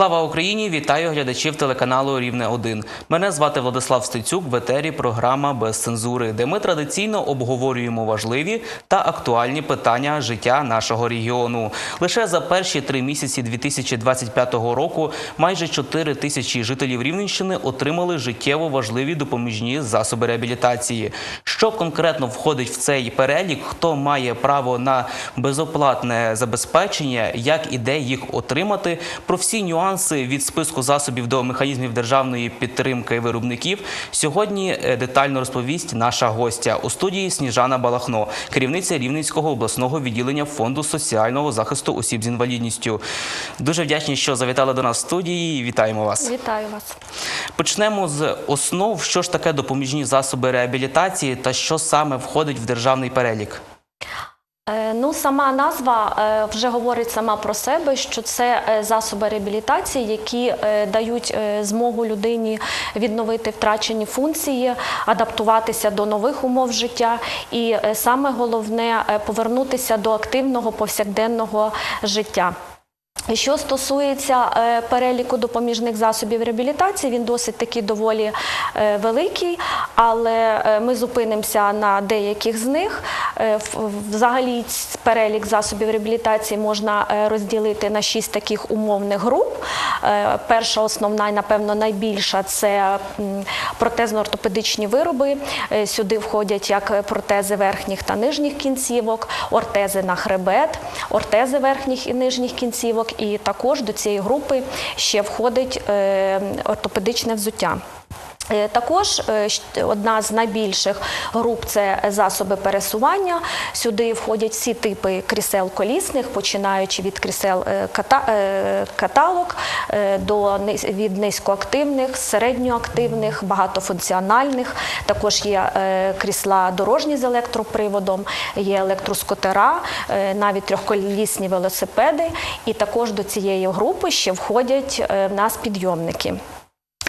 Слава Україні! Вітаю глядачів телеканалу Рівне 1 Мене звати Владислав Стецюк. В етері програма без цензури, де ми традиційно обговорюємо важливі та актуальні питання життя нашого регіону. Лише за перші три місяці 2025 року майже 4 тисячі жителів Рівненщини отримали життєво важливі допоміжні засоби реабілітації. Що конкретно входить в цей перелік? Хто має право на безоплатне забезпечення, як і де їх отримати? Про всі нюанси від списку засобів до механізмів державної підтримки виробників сьогодні е, детально розповість наша гостя у студії Сніжана Балахно, керівниця Рівненського обласного відділення фонду соціального захисту осіб з інвалідністю. Дуже вдячні, що завітали до нас в студії. Вітаємо вас. Вітаю вас. Почнемо з основ, що ж таке допоміжні засоби реабілітації та що саме входить в державний перелік. Ну, сама назва е, вже говорить сама про себе, що це е, засоби реабілітації, які е, дають змогу людині відновити втрачені функції, адаптуватися до нових умов життя, і саме головне повернутися до активного повсякденного життя. Що стосується е, переліку допоміжних засобів реабілітації, він досить таки доволі е, великий, але е, ми зупинимося на деяких з них. Взагалі перелік засобів реабілітації можна розділити на шість таких умовних груп. Перша основна і, напевно, найбільша це протезно-ортопедичні вироби. Сюди входять як протези верхніх та нижніх кінцівок, ортези на хребет, ортези верхніх і нижніх кінцівок, і також до цієї групи ще входить е, ортопедичне взуття. Е, Також е, одна з найбільших груп це засоби пересування. Сюди входять всі типи крісел колісних, починаючи від крісел е, каталог до від низькоактивних, середньоактивних, багатофункціональних. Також є крісла дорожні з електроприводом, є електроскутера, е, навіть трьохколісні велосипеди. І також до цієї групи ще входять в нас підйомники.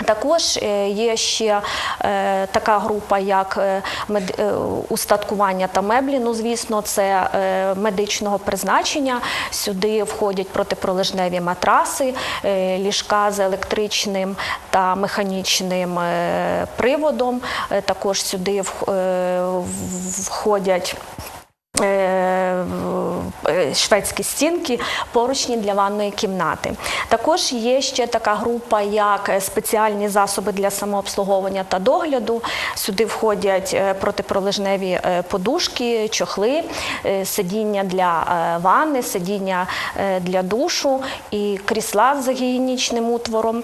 Також е, є ще е, така група, як е, мед- устаткування та меблі. Ну, звісно, це медичного призначення. Сюди входять протипролежневі матраси, ліжка з електричним та механічним приводом. Також сюди вх- входять. Шведські стінки, поручні для ванної кімнати. Також є ще така група, як е, спеціальні засоби для самообслуговування та догляду. Сюди входять е, протипролежневі е, подушки, чохли, е, сидіння для е, ванни, сидіння е, для душу і крісла з гігієнічним утвором.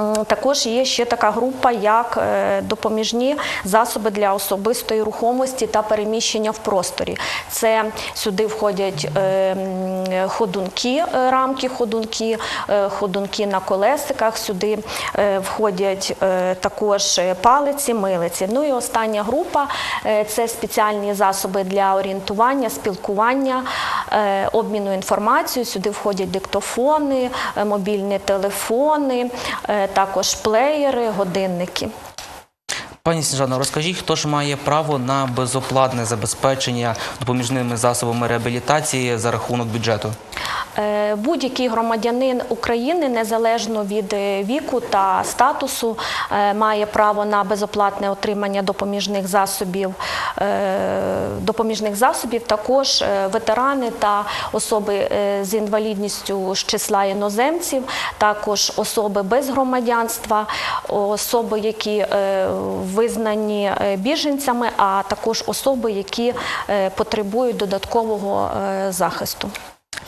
М, Також є ще така група, як е, допоміжні засоби для особистої рухомості та переміщення в просторі. Це сюди входять е, ходунки, е, рамки ходунки, е, ходунки на колесиках. Сюди е, входять е, також е, палиці, милиці. Ну і остання група е, це спеціальні засоби для орієнтування, спілкування, е, обміну інформацією. Сюди входять диктофони, е, мобільні телефони, е, також плеєри, годинники. Пані Сніжано, розкажіть, хто ж має право на безоплатне забезпечення допоміжними засобами реабілітації за рахунок бюджету? Е, Будь-який громадянин України, незалежно від е, віку та статусу, е, має право на безоплатне отримання допоміжних засобів. Допоміжних засобів також ветерани та особи з інвалідністю з числа іноземців, також особи без громадянства, особи, які визнані біженцями, а також особи, які потребують додаткового захисту.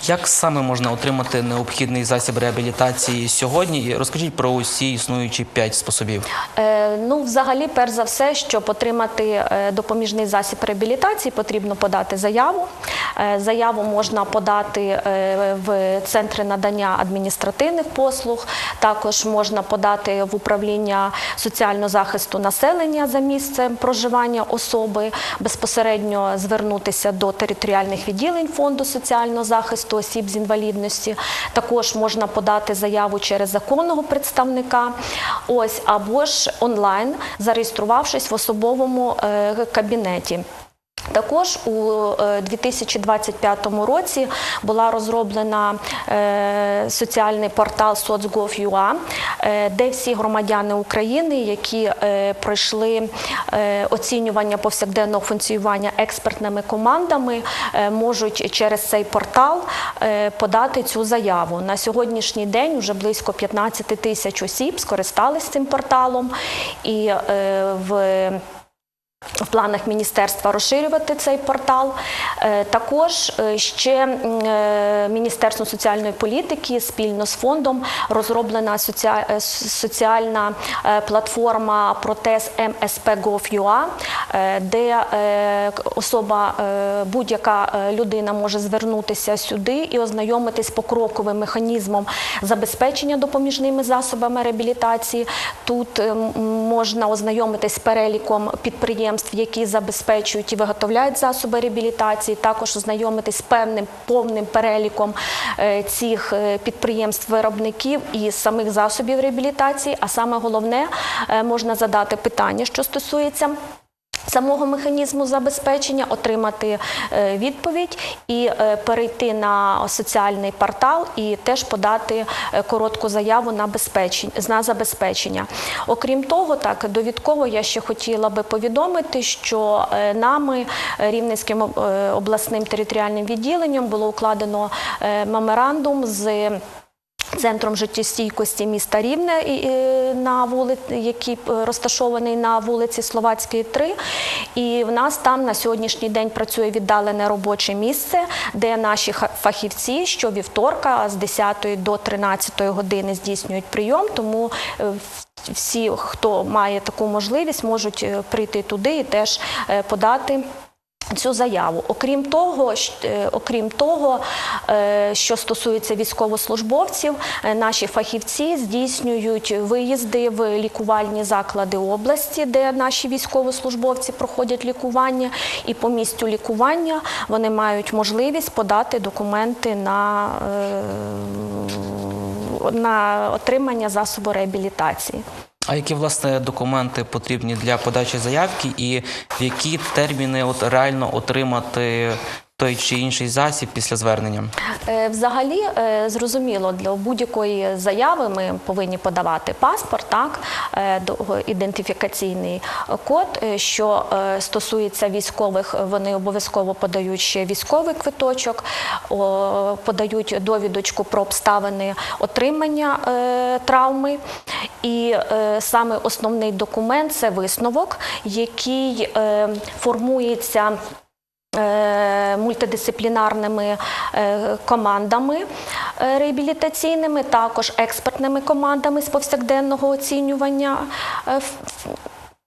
Як саме можна отримати необхідний засіб реабілітації сьогодні? Розкажіть про усі існуючі п'ять способів. Е, Ну, взагалі, перш за все, щоб отримати е, допоміжний засіб реабілітації, потрібно подати заяву. Е, Заяву можна подати в центри надання адміністративних послуг. Також можна подати в управління соціального захисту населення за місцем проживання особи, безпосередньо звернутися до територіальних відділень фонду соціального захисту осіб з інвалідності. Також можна подати заяву через законного представника. Ось або ж онлайн, зареєструвавшись в особовому е, кабінеті. Також у е, 2025 році була розроблена е, соціальний портал соцгов.ua, е, де всі громадяни України, які е, пройшли е, оцінювання повсякденного функціонування експертними командами, е, можуть через цей портал е, подати цю заяву. На сьогоднішній день вже близько 15 тисяч осіб скористалися цим порталом і е, в в планах міністерства розширювати цей портал. Е, Також е, ще е, соціальної політики спільно з фондом розроблена соціальна платформа протез MSP.gov.ua, де особа, будь-яка людина може звернутися сюди і ознайомитись покроковим механізмом забезпечення допоміжними засобами реабілітації. Тут е, можна ознайомитись з переліком підприємств, які забезпечують і виготовляють засоби реабілітації. Також ознайомитись з певним повним переліком е, цих е, підприємств-виробників і самих засобів реабілітації. А саме головне, е, можна задати питання, що стосується. Самого механізму забезпечення отримати е, відповідь і е, перейти на соціальний портал і теж подати е, коротку заяву на забезпечення. Окрім того, так довідково я ще хотіла би повідомити, що нами Рівненським обласним територіальним відділенням було укладено меморандум з. Центром життєстійкості міста Рівне, який е, розташований на вулиці Словацької, 3. І в нас там на сьогоднішній день працює віддалене робоче місце, де наші фахівці щовівторка з 10 до 13 години здійснюють прийом. Тому е, всі, хто має таку можливість, можуть е, прийти туди і теж подати. Цю заяву, окрім того, е, окрім того, е, що стосується військовослужбовців, е, наші фахівці здійснюють виїзди в лікувальні заклади області, де наші військовослужбовці проходять лікування, і по місцю лікування вони мають можливість подати документи на, на отримання засобу реабілітації. А які власне документи потрібні для подачі заявки, і в які терміни от реально отримати той чи інший засіб після звернення? Е, Взагалі, е, зрозуміло, для будь-якої заяви ми повинні подавати паспорт, так, е, ідентифікаційний код. Що стосується військових, вони обов'язково подають ще військовий квиточок, подають довідочку про обставини отримання травми. І саме основний документ це висновок, який формується мультидисциплінарними е, командами е, реабілітаційними, також експертними командами з повсякденного оцінювання.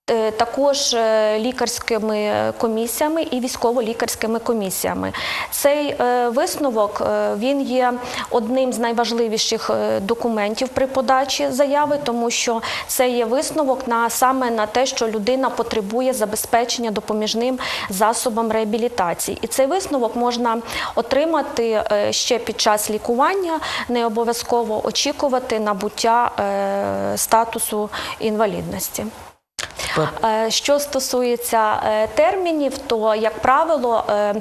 Е, Також е, лікарськими комісіями і військово-лікарськими комісіями. Цей е, висновок він є одним з найважливіших документів при подачі заяви, тому що це є висновок на саме на те, що людина потребує забезпечення допоміжним засобом реабілітації. І цей висновок можна отримати ще під час лікування, не обов'язково очікувати набуття статусу інвалідності. Е, Що стосується е, термінів, то, як правило, е,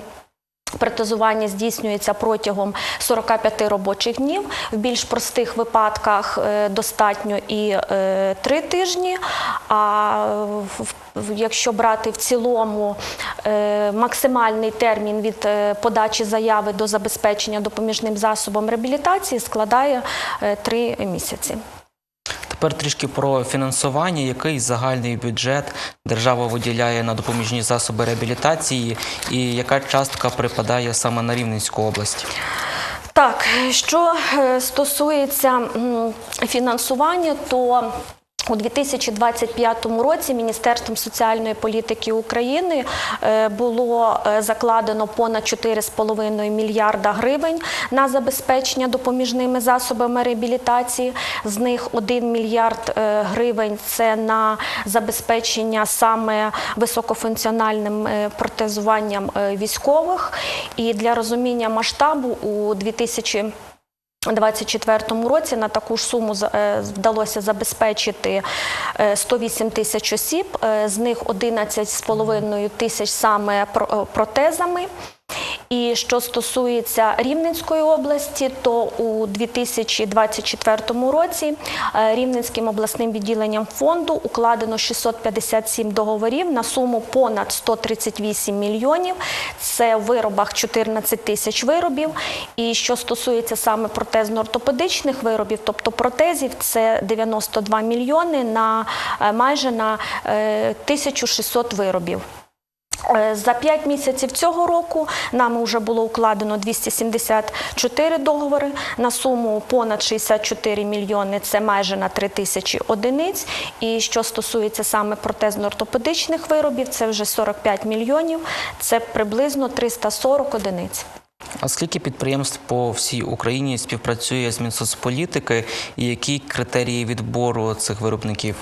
Протезування здійснюється протягом 45 робочих днів. В більш простих випадках достатньо і е, 3 тижні. А якщо брати в цілому максимальний термін від подачі заяви до забезпечення допоміжним засобом реабілітації складає 3 місяці. Тепер трішки про фінансування. Який загальний бюджет держава виділяє на допоміжні засоби реабілітації, і яка частка припадає саме на Рівненську область? Так, що е, стосується фінансування, то у 2025 році Міністерством соціальної політики України е, було е, закладено понад 4,5 мільярда гривень на забезпечення допоміжними засобами реабілітації. З них 1 мільярд е, гривень це на забезпечення саме високофункціональним протезуванням військових. І для розуміння масштабу у 2000 2024 році на таку ж суму е, вдалося забезпечити е, 108 тисяч осіб, е, з них 11,5 тисяч саме про- е, протезами. І що стосується Рівненської області, то у 2024 році е, Рівненським обласним відділенням фонду укладено 657 договорів на суму понад 138 мільйонів. Це в виробах 14 тисяч виробів. І що стосується саме протезно-ортопедичних виробів, тобто протезів, це 92 мільйони на е, майже на е, 1600 виробів. Е, За 5 місяців цього року нам вже було укладено 274 договори на суму понад 64 мільйони, це майже на 3 тисячі одиниць. І що стосується саме протезно-ортопедичних виробів, це вже 45 мільйонів, це приблизно 340 одиниць. А скільки підприємств по всій Україні співпрацює з Мінсоцполітики і які критерії відбору цих виробників?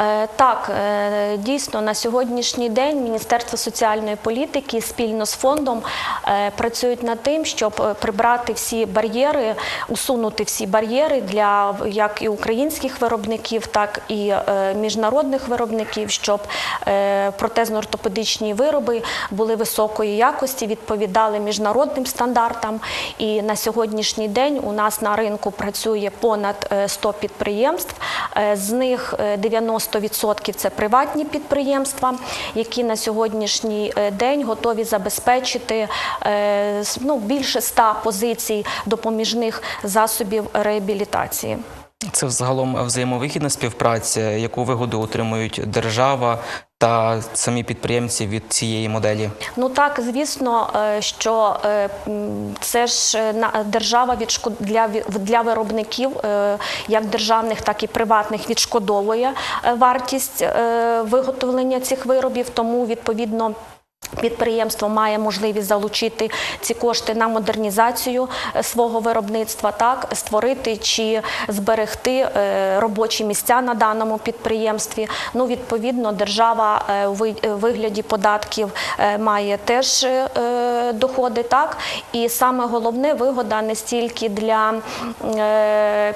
Е, Так, е, дійсно на сьогоднішній день Міністерство соціальної політики спільно з фондом е, працюють над тим, щоб прибрати всі бар'єри, усунути всі бар'єри для як і українських виробників, так і міжнародних виробників, щоб протезно-ортопедичні вироби були високої якості, відповідали міжнародним стандартам. І на сьогоднішній день у нас на ринку працює понад е, 100 підприємств. Е, З них е, 90% це приватні підприємства, які на сьогоднішній е, день готові забезпечити е, ну, більше 100 позицій допоміжних засобів реабілітації. Це взагалом взаємовигідна співпраця, яку вигоду отримують держава та самі підприємці від цієї моделі. Ну так, звісно, е, що е, це ж е, держава для, для виробників, як державних, так і приватних, відшкодовує вартість виготовлення цих виробів, тому відповідно. Підприємство має можливість залучити ці кошти на модернізацію е, свого виробництва, так створити чи зберегти е, робочі місця на даному підприємстві. Ну, відповідно, держава е, у вигляді податків має теж доходи, так і саме головне вигода не стільки для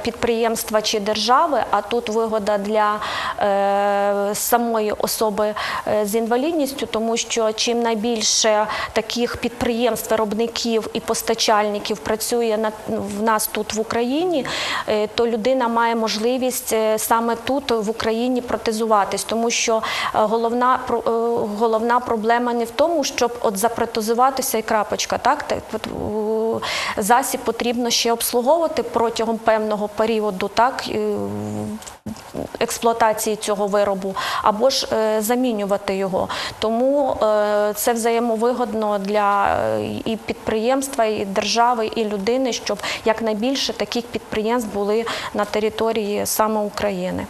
підприємства чи держави, а тут вигода для самої особи з інвалідністю, тому що чим найбільше таких підприємств, виробників і постачальників працює на в нас тут в Україні, е, то людина має можливість е, саме тут в Україні протезуватись, тому що е, головна головна проблема не в тому, щоб от запротезуватися і крапочка. Так засіб потрібно ще обслуговувати протягом певного періоду, так експлуатації цього виробу, або ж замінювати його. Тому це взаємовигодно для е, і підприємства, і держави, і людини, щоб якнайбільше таких підприємств були на території саме України.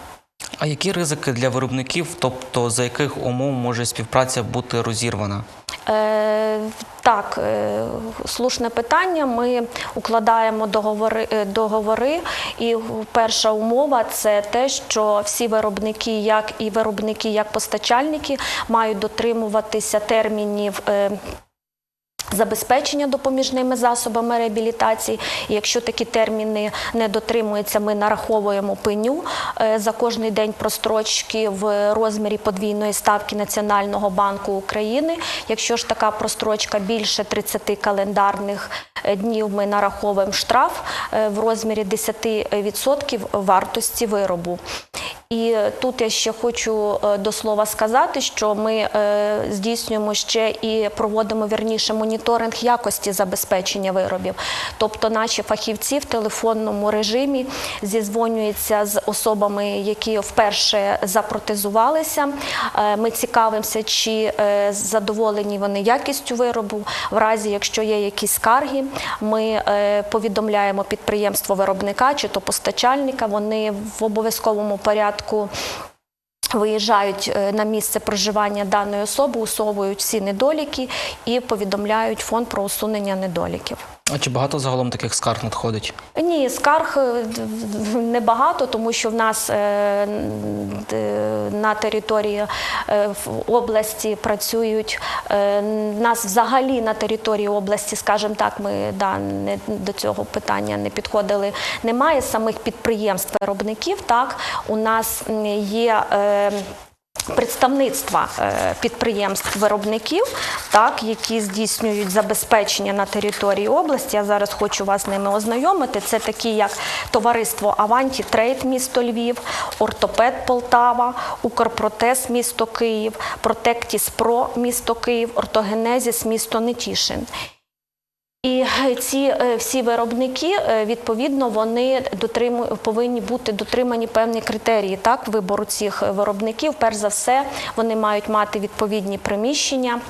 А які ризики для виробників, тобто за яких умов може співпраця бути розірвана? Е, Так, е, слушне питання. Ми укладаємо договори, е, договори, і перша умова це те, що всі виробники, як і виробники, як постачальники, мають дотримуватися термінів. е, Забезпечення допоміжними засобами реабілітації. Якщо такі терміни не дотримуються, ми нараховуємо пеню е, за кожний день прострочки в розмірі подвійної ставки Національного банку України. Якщо ж така прострочка більше 30 календарних е, днів, ми нараховуємо штраф е, в розмірі 10% вартості виробу. І тут я ще хочу е, до слова сказати, що ми е, здійснюємо ще і проводимо вірніше моніторинг якості забезпечення виробів. Тобто наші фахівці в телефонному режимі зізвонюються з особами, які вперше запротезувалися. Е, Ми цікавимося, чи е, задоволені вони якістю виробу. В разі, якщо є якісь скарги, ми е, повідомляємо підприємство виробника чи то постачальника. Вони в обов'язковому порядку. Виїжджають е, на місце проживання даної особи, усовують всі недоліки і повідомляють фонд про усунення недоліків. А чи багато загалом таких скарг надходить? Ні, скарг е, небагато, тому що в нас е, на території е, області працюють. В нас взагалі на території області, скажімо так, ми да, не, до цього питання не підходили. Немає самих підприємств виробників. Так, у нас є. Представництва е, підприємств-виробників, так, які здійснюють забезпечення на території області. Я зараз хочу вас ними ознайомити. Це такі, як товариство Аванті Трейд місто Львів, Ортопед Полтава, Укрпротез місто Київ, Протектіс Про місто Київ, Ортогенезіс місто Нетішин. І ці е, всі виробники, е, відповідно, вони дотримують, повинні бути дотримані певні критерії так, вибору цих виробників. Перш за все, вони мають мати відповідні приміщення.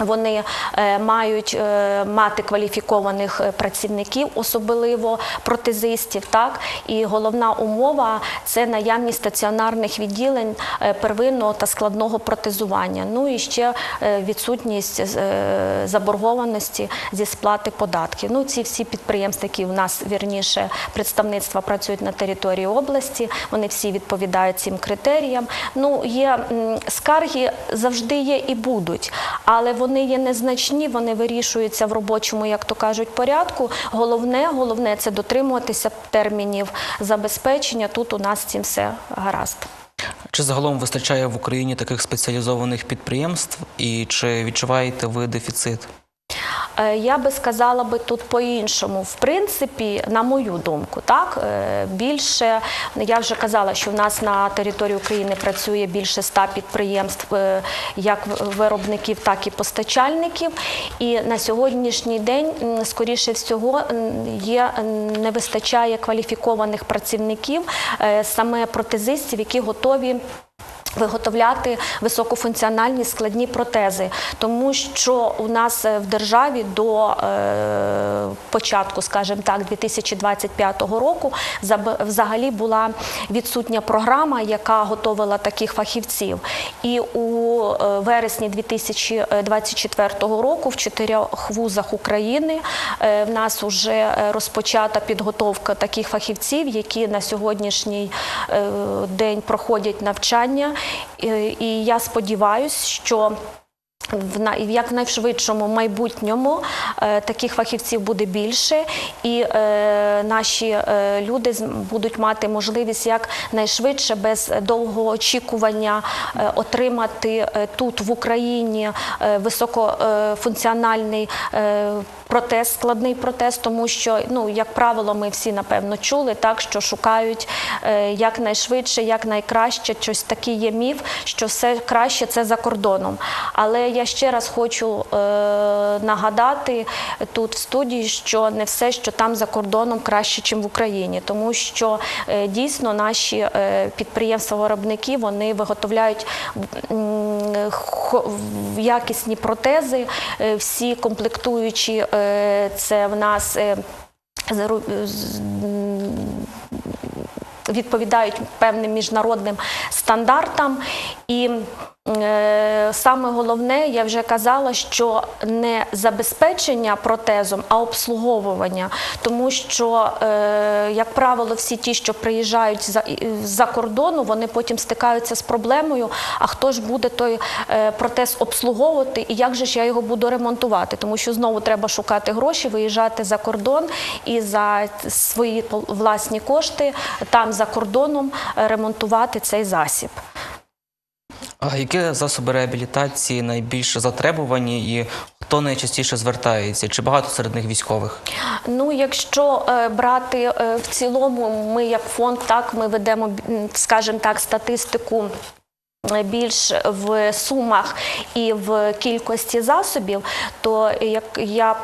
Вони е, мають е, мати кваліфікованих е, працівників, особливо протезистів. Так і головна умова це наявність стаціонарних відділень первинного та складного протезування. Ну і ще відсутність заборгованості зі сплати податків. Ну ці всі підприємства, які в нас вірніше представництва працюють на території області. Вони всі відповідають цим критеріям. Ну є скарги завжди є і будуть, але вони є незначні, вони вирішуються в робочому, як то кажуть, порядку. Головне, головне це дотримуватися термінів забезпечення. Тут у нас з цим все гаразд. Чи загалом вистачає в Україні таких спеціалізованих підприємств, і чи відчуваєте ви дефіцит? Е, Я би сказала би тут по-іншому. В принципі, на мою думку, так е, більше я вже казала, що в нас на території України працює більше ста підприємств, е, як виробників, так і постачальників. І на сьогоднішній день, скоріше всього, є не вистачає кваліфікованих працівників, саме протезистів, які готові. Виготовляти високофункціональні складні протези, тому що у нас е, в державі до е, початку, скажімо так, 2025 року взагалі була відсутня програма, яка готовила таких фахівців. І у е, вересні 2024 року в чотирьох вузах України в нас вже розпочата підготовка таких фахівців, які на сьогоднішній день проходять навчання. І я сподіваюся, що в на- в якнайшвидшому майбутньому е, таких фахівців буде більше, і е, наші е, люди будуть мати можливість якнайшвидше, без довгого очікування, отримати тут в Україні високофункціональний протез, складний протез, тому що, ну, як правило, ми всі напевно чули, так що шукають е, якнайшвидше, якнайкраще. Щось такий є міф, що все краще це за кордоном. Але я ще раз хочу е, нагадати тут в студії, що не все, що там за кордоном, краще, ніж в Україні, тому що е, дійсно наші підприємства-виробники вони виготовляють якісні протези, е, всі комплектуючі, е, це в нас. е, відповідають певним міжнародним стандартам. І е, саме головне, я вже казала, що не забезпечення протезом, а обслуговування. Тому що, е, як правило, всі ті, що приїжджають за, кордону, вони потім стикаються з проблемою, а хто ж буде той е, протез обслуговувати і як же ж я його буду ремонтувати? Тому що знову треба шукати гроші, виїжджати за кордон і за свої власні кошти там за кордоном е, ремонтувати цей засіб. А які засоби реабілітації найбільш затребувані і хто найчастіше звертається? Чи багато серед них військових? Ну, якщо е, брати е, в цілому, ми як фонд, так ми ведемо, скажімо так, статистику. Більш в сумах і в кількості засобів, то як я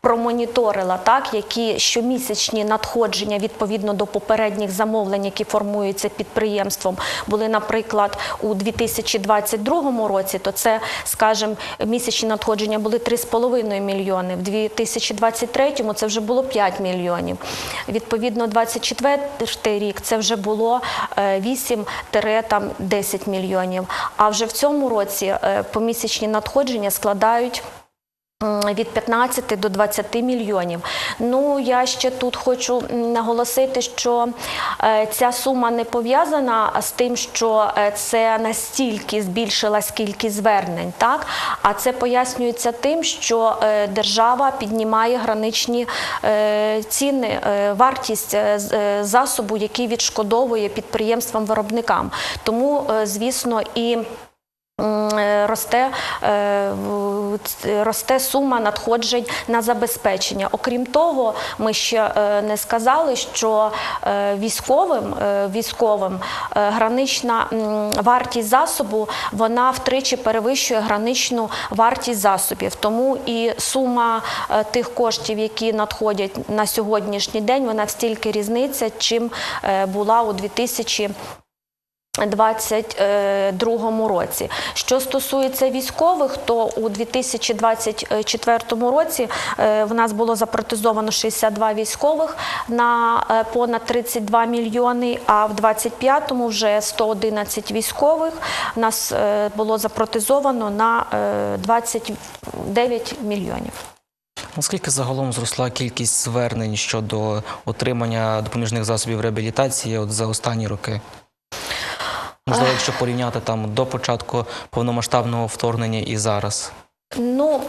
промоніторила, так, які щомісячні надходження відповідно до попередніх замовлень, які формуються підприємством, були, наприклад, у 2022 році, то це, скажімо, місячні надходження були 3,5 мільйони. В 2023 це вже було 5 мільйонів. Відповідно, 24 рік це вже було 8-10 мільйонів. А вже в цьому році е, помісячні надходження складають від 15 до 20 мільйонів. Ну я ще тут хочу наголосити, що е, ця сума не пов'язана з тим, що е, це настільки збільшилась кількість звернень, так а це пояснюється тим, що е, держава піднімає граничні ціни, вартість засобу, який відшкодовує підприємствам-виробникам. Тому, звісно, і Росте, е, в- ц- росте сума надходжень на забезпечення. Окрім того, ми ще е, не сказали, що е, військовим, е, військовим е, гранична вартість засобу вона втричі перевищує граничну вартість засобів. Тому і сума е, тих коштів, які надходять на сьогоднішній день, вона стільки різниця, чим е, була у 2000 2022 році. Що стосується військових, то у 2024 році е, в нас було запротезовано 62 військових на е, понад 32 мільйони, а в 2025 вже 111 військових в нас е, було запротезовано на е, 29 мільйонів. Наскільки загалом зросла кількість звернень щодо отримання допоміжних засобів реабілітації от за останні роки? Можливо, якщо порівняти там до початку повномасштабного вторгнення і зараз. Ну,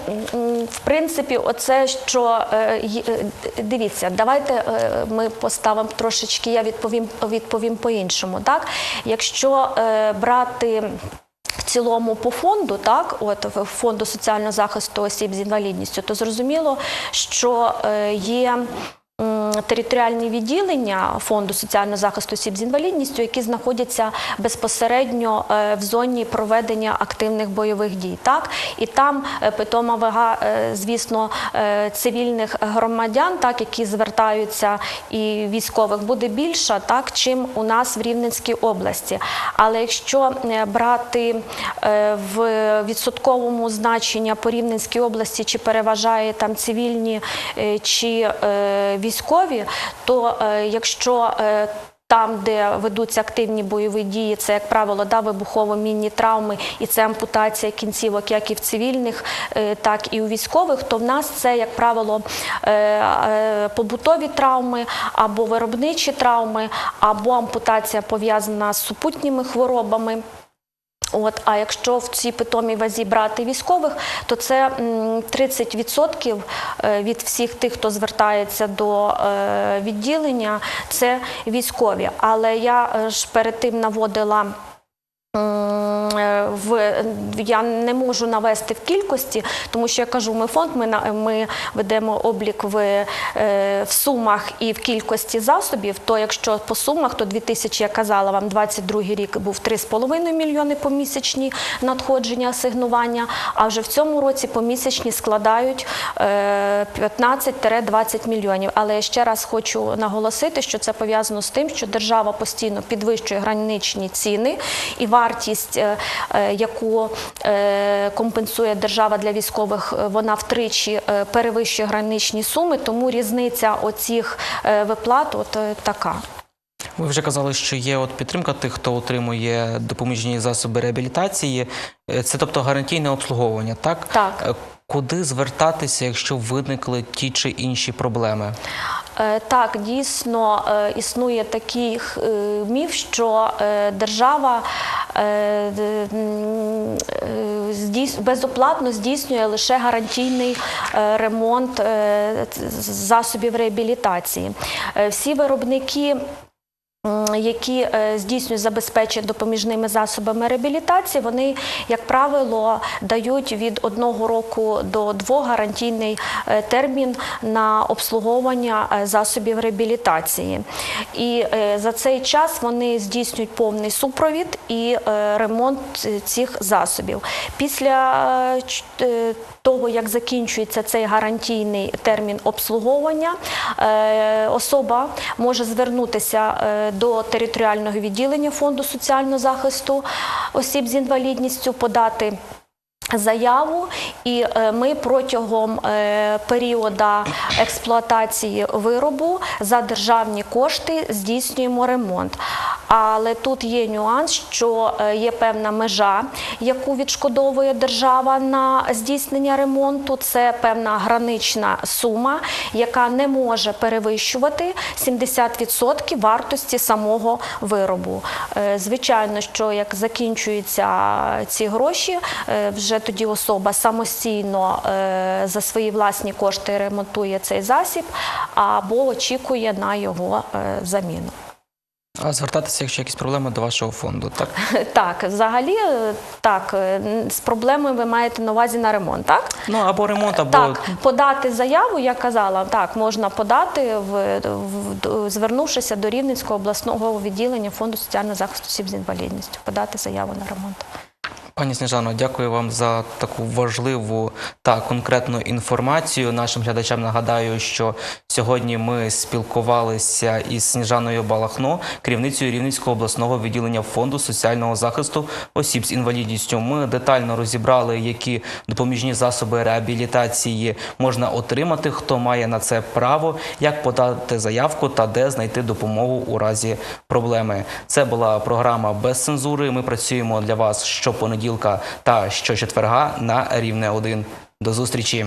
в принципі, оце що е, е, дивіться, давайте е, ми поставимо трошечки, я відповім, відповім по-іншому. Так? Якщо брати в цілому по фонду, так, от фонду соціального захисту осіб з інвалідністю, то зрозуміло, що є. Територіальні відділення фонду соціального захисту осіб з інвалідністю, які знаходяться безпосередньо е, в зоні проведення активних бойових дій, так і там е, питома вага, е, звісно, цивільних громадян, так які звертаються і військових, буде більша, так чим у нас в Рівненській області. Але якщо брати в відсотковому значенні по Рівненській області, чи переважає там цивільні чи е, військові, то е, якщо е, там, де ведуться активні бойові дії, це, як правило, да, вибухово-мінні травми, і це ампутація кінцівок, як і в цивільних, е, так і у військових, то в нас це, як правило, побутові травми або виробничі травми, або ампутація пов'язана з супутніми хворобами. От, а якщо в цій питомій вазі брати військових, то це 30% е, від всіх тих, хто звертається до е, відділення, це військові. Але я е, ж перед тим наводила. Е, В я не можу навести в кількості, тому що я кажу, ми фонд, ми ми ведемо облік в, е, в сумах і в кількості засобів. То якщо по сумах, то 2000, я казала вам, 22 рік був 3,5 мільйони помісячні надходження асигнування. А вже в цьому році помісячні складають е, 15-20 мільйонів. Але я ще раз хочу наголосити, що це пов'язано з тим, що держава постійно підвищує граничні ціни і вартість, е, е, яку е, компенсує держава для військових, вона втричі перевищує граничні суми, тому різниця оцих виплат от така. Ви вже казали, що є от підтримка тих, хто отримує допоміжні засоби реабілітації. Це тобто гарантійне обслуговування, так? Так. Куди звертатися, якщо виникли ті чи інші проблеми? Е, Так, дійсно е, існує такий е, міф, що держава безоплатно здійснює лише гарантійний ремонт засобів реабілітації. Всі виробники які е, здійснюють забезпечення допоміжними засобами реабілітації, вони, як правило, дають від одного року до двох гарантійний е, термін на обслуговування е, засобів реабілітації. І за цей час вони здійснюють повний супровід і ремонт цих засобів. Після того, як закінчується цей гарантійний термін обслуговування, е, особа може звернутися е, до територіального відділення фонду соціального захисту осіб з інвалідністю, подати. Заяву, і е, ми протягом періоду експлуатації виробу за державні кошти здійснюємо ремонт. Але тут є нюанс, що е, є певна межа, яку відшкодовує держава на здійснення ремонту. Це певна гранична сума, яка не може перевищувати 70% вартості самого виробу. Е, Звичайно, що як закінчуються ці гроші, е, вже тоді особа самостійно за свої власні кошти ремонтує цей засіб або очікує на його заміну. А звертатися, якщо якісь проблеми до вашого фонду, так? Так, взагалі, е, так, е, з проблемою ви маєте на увазі на ремонт, так? Ну або ремонт, або Так, подати заяву, я казала, так, можна подати, в, в- звернувшися до Рівненського обласного відділення Фонду соціального захисту осіб з інвалідністю, подати заяву на ремонт. Пані Сніжано, дякую вам за таку важливу та конкретну інформацію. Нашим глядачам нагадаю, що сьогодні ми спілкувалися із Сніжаною Балахно, керівницею Рівненського обласного відділення фонду соціального захисту осіб з інвалідністю. Ми детально розібрали, які допоміжні засоби реабілітації можна отримати, хто має на це право, як подати заявку та де знайти допомогу у разі проблеми. Це була програма без цензури. Ми працюємо для вас щопонеділка та щочетверга на рівне 1. До зустрічі.